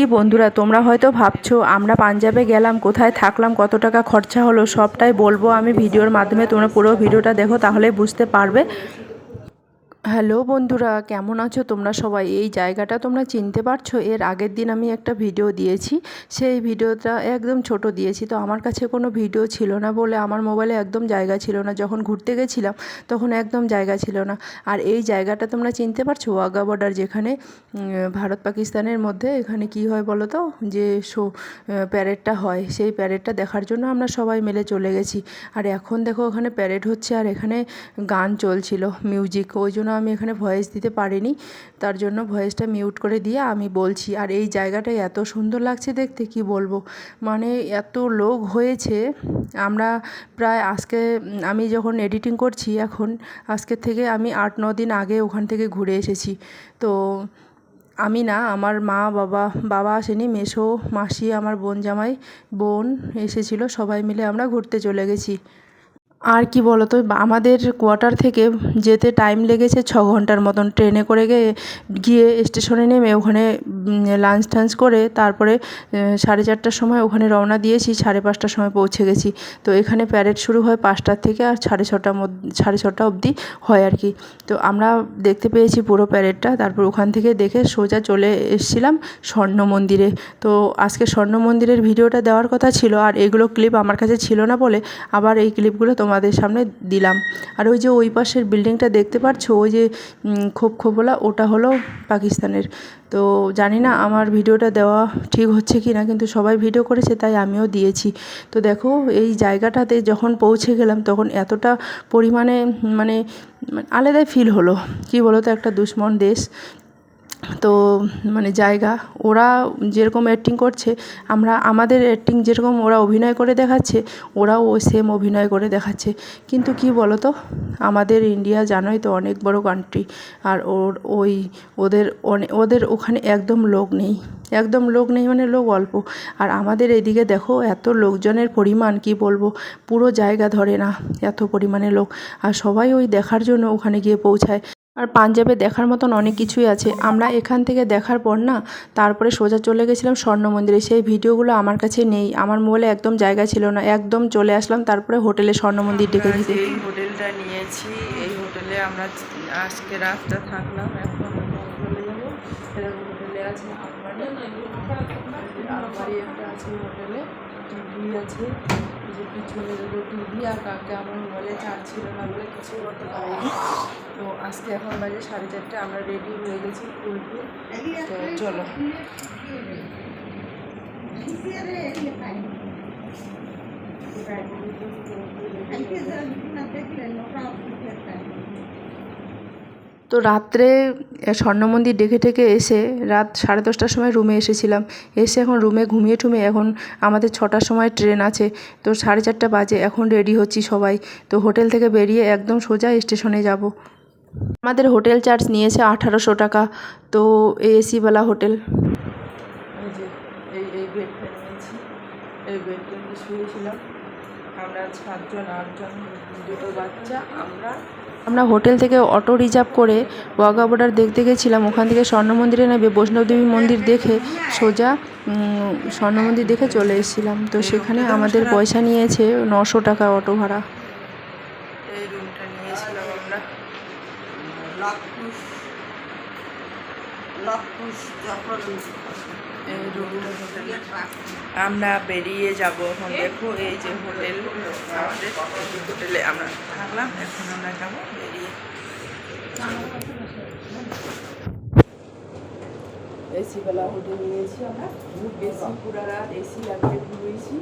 কি বন্ধুরা, তোমরা হয়তো ভাবছ, আমরা পাঞ্জাবে গেলাম, কোথায় থাকলাম, কত টাকা খরচা হলো, সবটাই বলব আমি ভিডিওর মাধ্যমে, তোমরা পুরো ভিডিওটা দেখো তাহলে বুঝতে পারবে। হ্যালো বন্ধুরা, কেমন আছো তোমরা সবাই? এই জায়গাটা তোমরা চিনতে পারছ? এর আগের দিন আমি একটা ভিডিও দিয়েছি। সেই ভিডিওটা একদম ছোট দিয়েছি। তো আমার কাছে কোনো ভিডিও ছিল না বলে আমার মোবাইলে একদম জায়গা ছিল না। যখন ঘুরতে গেছিলাম, তখন একদম জায়গা ছিল না। আর এই জায়গাটা তোমরা চিনতে পারছ? ওয়াগা বর্ডার যেখানে ভারত পাকিস্তানের মধ্যে, এখানে কি হয় বলো তো? যে শো প্যারেডটা হয়। সেই প্যারেডটা দেখার জন্য আমরা সবাই মিলে চলে গেছি। আর এখন দেখো ওখানে প্যারেড হচ্ছে। আর এখানে গান চলছিল মিউজিক ওই জন্য আমি এখানে ভয়েস দিতে পারিনি। তার জন্য ভয়েসটা মিউট করে দিয়ে আমি বলছি, আর এই জায়গাটা এত সুন্দর লাগছে দেখতে, কি বলব? মানে এত লোক হয়েছে, আমরা প্রায় আজকে, আমি যখন এডিটিং করছি এখন আজকের থেকে আমি আট, ন দিন আগে ওখান থেকে ঘুরে এসেছি। তো আমি না, আমার মা, বাবা বাবা আসেনি, মেসো, মাসি, আমার বোন জামাই, বোন এসেছিল, সবাই মিলে আমরা ঘুরতে চলে গেছি। আর কি বলতো আমাদের কোয়ার্টার থেকে যেতে টাইম লেগেছে ছ ঘণ্টার মতন ট্রেনে করে গিয়ে গিয়ে স্টেশনে নেমে ওখানে লাঞ্চ টাঞ্চ করে তারপরে সাড়ে চারটার সময় ওখানে রওনা দিয়েছি, সাড়ে পাঁচটার সময় পৌঁছে গেছি। তো এখানে প্যারেড শুরু হয় পাঁচটার থেকে আর সাড়ে ছটার মধ্যে, সাড়ে ছটা অবধি হয় আর কি। তো আমরা দেখতে পেয়েছি পুরো প্যারেডটা তারপর ওখান থেকে দেখে সোজা চলে এসেছিলাম স্বর্ণ মন্দিরে। তো আজকে স্বর্ণ মন্দিরের ভিডিওটা দেওয়ার কথা ছিল, আর এগুলো ক্লিপ আমার কাছে ছিল না বলে আবার এই ক্লিপগুলো তোমাদের সামনে দিলাম। আর ওই যে ওই পাশের বিল্ডিংটা দেখতে পাচ্ছো ওই যে খোপ খোপলা, ওটা হলো পাকিস্তানের। তো জানি না আমার ভিডিওটা দেওয়া ঠিক হচ্ছে কি না কিন্তু সবাই ভিডিও করেছে, তাই আমিও দিয়েছি। তো দেখো, এই জায়গাটাতে যখন পৌঁছে গেলাম, তখন এতটা পরিমাণে মানে আলাদাই ফিল হলো। কি বলো তো একটা দুশ্মন দেশ। তো মানে জায়গা, ওরা যেরকম অ্যাক্টিং করছে, আমরা, আমাদের অ্যাক্টিং যেরকম ওরা অভিনয় করে দেখাচ্ছে, ওরাও সেম অভিনয় করে দেখাচ্ছে। কিন্তু কি বলো তো আমাদের ইন্ডিয়া জানোই তো অনেক বড় কান্ট্রি আর ওর, ওই, ওদের ওদের ওখানে একদম লোক নেই। একদম লোক নেই মানে লোক অল্প। আর আমাদের এদিকে দেখো, এত লোকজনের পরিমাণ, কি বলব, পুরো জায়গা ধরে না, এত পরিমাণে লোক। আর সবাই ওই দেখার জন্য ওখানে গিয়ে পৌঁছায়। আর পাঞ্জাবে দেখার মতন অনেক কিছুই আছে। আমরা এখান থেকে দেখার পর না তারপরে সোজা চলে গেছিলাম স্বর্ণ মন্দিরে। সেই ভিডিওগুলো আমার কাছে নেই। আমার মোবাইলে একদম জায়গা ছিল না। একদম চলে আসলাম তারপরে হোটেলে স্বর্ণ মন্দির ডেকে দিতে। হোটেলটা নিয়েছি এই হোটেলে আমরা আজকে রাতটা থাকলাম। এখন চলে যাব। হোটেলে আছে আলমারি। আলমারি একটা আছে হোটেলে। টিভি আছে যে পিছনে দুটো টিভি আর কাকে আমার মোবাইলে চার্জ ছিল না বলে কিছু করতে পারিনি। তো আজকে এখন বাজে সাড়ে চারটে, আমরা রেডি হয়ে গেছি ফুলপুর তো চলো। তো রাত্রে স্বর্ণ মন্দির ডেকে টেকে এসে রাত সাড়ে দশটার সময় রুমে এসেছিলাম। এসে এখন রুমে ঘুমিয়ে টুমিয়ে এখন আমাদের ছটার সময় ট্রেন আছে। তো সাড়ে চারটা বাজে, এখন রেডি হচ্ছি সবাই। তো হোটেল থেকে বেরিয়ে একদম সোজা স্টেশনে যাব। আমাদের হোটেল চার্জ নিয়েছে আঠারোশো টাকা। তো এসিওয়ালা হোটেল। আমরা সাতজন, আটজন, দুটো বাচ্চা, আমরা আমরা হোটেল থেকে অটো রিজার্ভ করে ওয়াঘা বর্ডার দেখতে গেছিলাম। ওখান থেকে স্বর্ণ মন্দিরে নেবে বৈষ্ণবদেবী মন্দির দেখে সোজা স্বর্ণ মন্দির দেখে চলে এসেছিলাম। তো সেখানে আমাদের পয়সা নিয়েছে নশো টাকা অটো ভাড়া। এই রুমটা নিয়েছিলাম আমরা। আমরা বেরিয়ে যাব এখন। দেখো, এই যে হোটেল, আমাদের হোটেলে আমরা থাকলাম, এখন আমরা যাব বেরিয়ে। এসিওয়ালা হোটেল নিয়েছি আমরা। খুব বেশি পুরা রাত এসি লাগিয়ে ঘুমিয়েছি।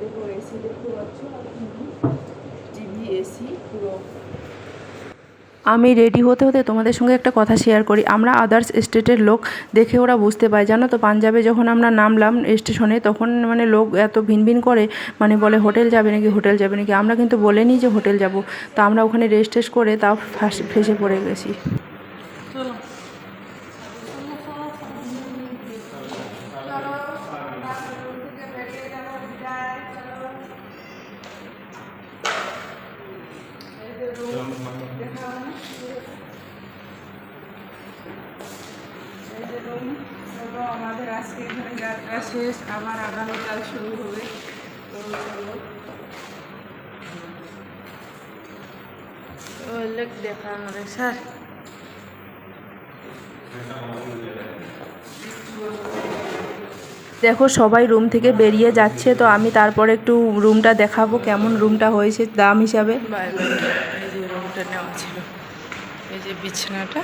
দেখো, এসি দেখতে পাচ্ছ? টিভি, এসি, পুরো। আমি রেডি হতে হতে তোমাদের সঙ্গে একটা কথা শেয়ার করি। আমরা আদার্স স্টেটের লোক দেখে ওরা বুঝতে পায়। জানো তো, পাঞ্জাবে যখন আমরা নামলাম স্টেশনে তখন মানে লোক এত ভিন ভিন করে মানে বলে, হোটেল যাবে নাকি? হোটেল যাবে নাকি? আমরা কিন্তু বলে নিই যে হোটেল যাব। তা আমরা ওখানে রেস্ট টেস্ট করে তাও ফাঁস ফেসে পড়ে গেছি। আমাদের আজকে এখানে যাত্রা শেষ আবার আগামীকাল শুরু হবে। তো চলো। স্যার। দেখো সবাই রুম থেকে বেরিয়ে যাচ্ছে তো আমি তারপরে একটু রুমটা দেখাবো কেমন রুমটা হয়েছে দাম হিসাবে। এই যে রুমটা নেওয়া ছিল। এই যে বিছানাটা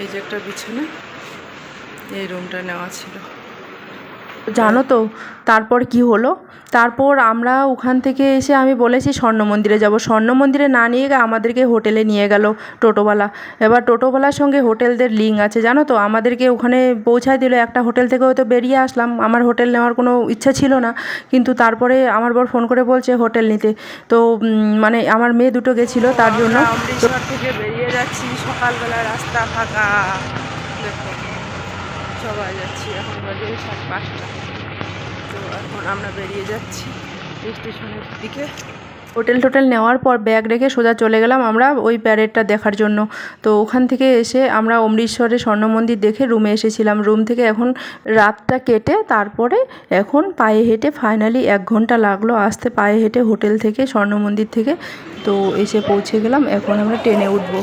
এই যে একটা বিছানা। এই রুমটা নেওয়া ছিল। জানো তো তারপর কি হলো? তারপর আমরা ওখান থেকে এসে আমি বলেছি স্বর্ণ মন্দিরে যাব। স্বর্ণ মন্দিরে না নিয়ে গিয়ে আমাদেরকে হোটেলে নিয়ে গেল টোটোওয়ালা। এবার টোটোওয়ালার সঙ্গে হোটেলদের লিঙ্ক আছে। জানো তো আমাদেরকে ওখানে পৌঁছায় দিল। একটা হোটেল থেকে হয়তো বেরিয়ে আসলাম। আমার হোটেল নেওয়ার কোনো ইচ্ছা ছিল না। কিন্তু তারপরে আমার বর ফোন করে বলছে হোটেল নিতে। তো মানে আমার মেয়ে দুটো গেছিল তার জন্য থেকে বেরিয়ে যাচ্ছি। সকালবেলা রাস্তা ফাঁকা। সবাই যাচ্ছি, এখন বাজে সাত পাঁচটা। তো এখন আমরা বেরিয়ে যাচ্ছি স্টেশনের দিকে। হোটেল টোটেল নেওয়ার পর ব্যাগ রেখে সোজা চলে গেলাম আমরা ওই প্যারেডটা দেখার জন্য। তো ওখান থেকে এসে আমরা অমৃতসরে স্বর্ণ মন্দির দেখে রুমে এসেছিলাম। রুম থেকে এখন রাতটা কেটে তারপরে এখন পায়ে হেঁটে ফাইনালি এক ঘণ্টা লাগল আসতে পায়ে হেঁটে হোটেল থেকে, স্বর্ণ মন্দির থেকে। তো এসে পৌঁছে গেলাম, এখন আমরা ট্রেনে উঠবো।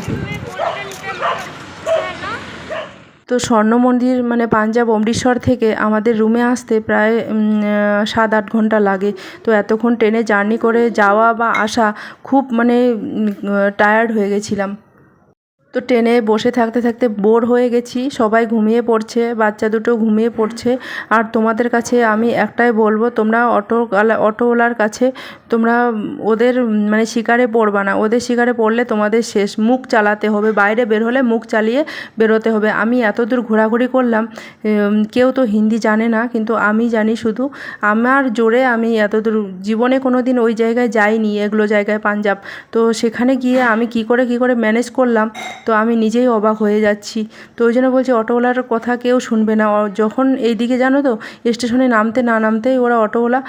তো স্বর্ণ মন্দির মানে পাঞ্জাব অমৃতসর থেকে আমাদের রুমে আসতে প্রায় সাত আট ঘণ্টা লাগে। তো এতক্ষণ ট্রেনে জার্নি করে যাওয়া বা আসা খুব মানে টায়ার্ড হয়ে গেছিলাম। তো ট্রেনে বসে থাকতে থাকতে বোর হয়ে গেছি। সবাই ঘুমিয়ে পড়ছে, বাচ্চা দুটো ঘুমিয়ে পড়ছে। আর তোমাদের কাছে আমি একটাই বলব, তোমরা অটো অটোওয়ালার কাছে তোমরা ওদের মানে শিকারে পড়বা না। ওদের শিকারে পড়লে তোমাদের শেষ, মুখ চালাতে হবে। বাইরে বের হলে মুখ চালিয়ে বেরোতে হবে। আমি এত দূর ঘোরাঘুরি করলাম কেউ তো হিন্দি জানে না, কিন্তু আমি জানি শুধু আমার জোরে আমি এত দূর, জীবনে কোনো দিন ওই জায়গায় যাইনি, এগুলো জায়গায় পাঞ্জাব। তো সেখানে গিয়ে আমি কি করে কি করে ম্যানেজ করলাম? তো আমি নিজেই অবাক হয়ে যাচ্ছি। তো ওই জন্য বলছি, অটোওয়ালার কথা কেউ শুনবে না। যখন এইদিকে জানো তো, স্টেশনে নামতে না নামতেই ওরা অটোওয়ালা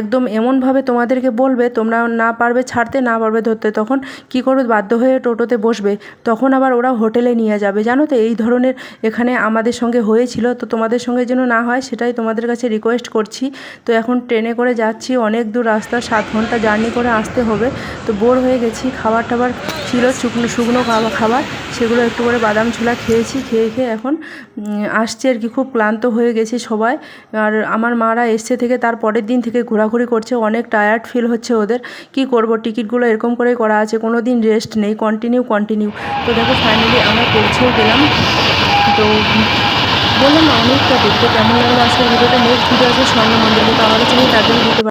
একদম এমনভাবে তোমাদেরকে বলবে, তোমরা না পারবে ছাড়তে, না পারবে ধরতে। তখন কি করবে? বাধ্য হয়ে টোটোতে বসবে। তখন আবার ওরা হোটেলে নিয়ে যাবে। জানো তো, এই ধরনের এখানে আমাদের সঙ্গে হয়েছিল। তো তোমাদের সঙ্গে যেন না হয়, সেটাই তোমাদের কাছে রিকোয়েস্ট করছি। তো এখন ট্রেনে করে যাচ্ছি। অনেক দূর রাস্তা, সাত ঘণ্টা জার্নি করে আসতে হবে। তো বোর হয়ে গেছি। খাবার টাবার ছিল, শুকনো শুকনো খাবার। সেগুলো একটু করে বাদাম ছোলা খেয়েছি, খেয়ে খেয়ে এখন আসছে আর কি, খুব ক্লান্ত হয়ে গেছি সবাই। আর আমার মারা এসছে থেকে তার পরের দিন থেকে ঘোরাঘুরি করছে, অনেক টায়ার্ড ফিল হচ্ছে ওদের। কি করব, টিকিটগুলো এরকম করেই করা আছে কোনো দিন রেস্ট নেই কন্টিনিউ কন্টিনিউ তো দেখো ফাইনালি আমরা পৌঁছেও গেলাম। তো বললাম অনেকটা দেখতে কেমন লাগল আজকের ভিডিওটা। নেক্সট ভিডিও আছে স্বর্ণ মন্দিরে তো তার জন্য দিতে পারি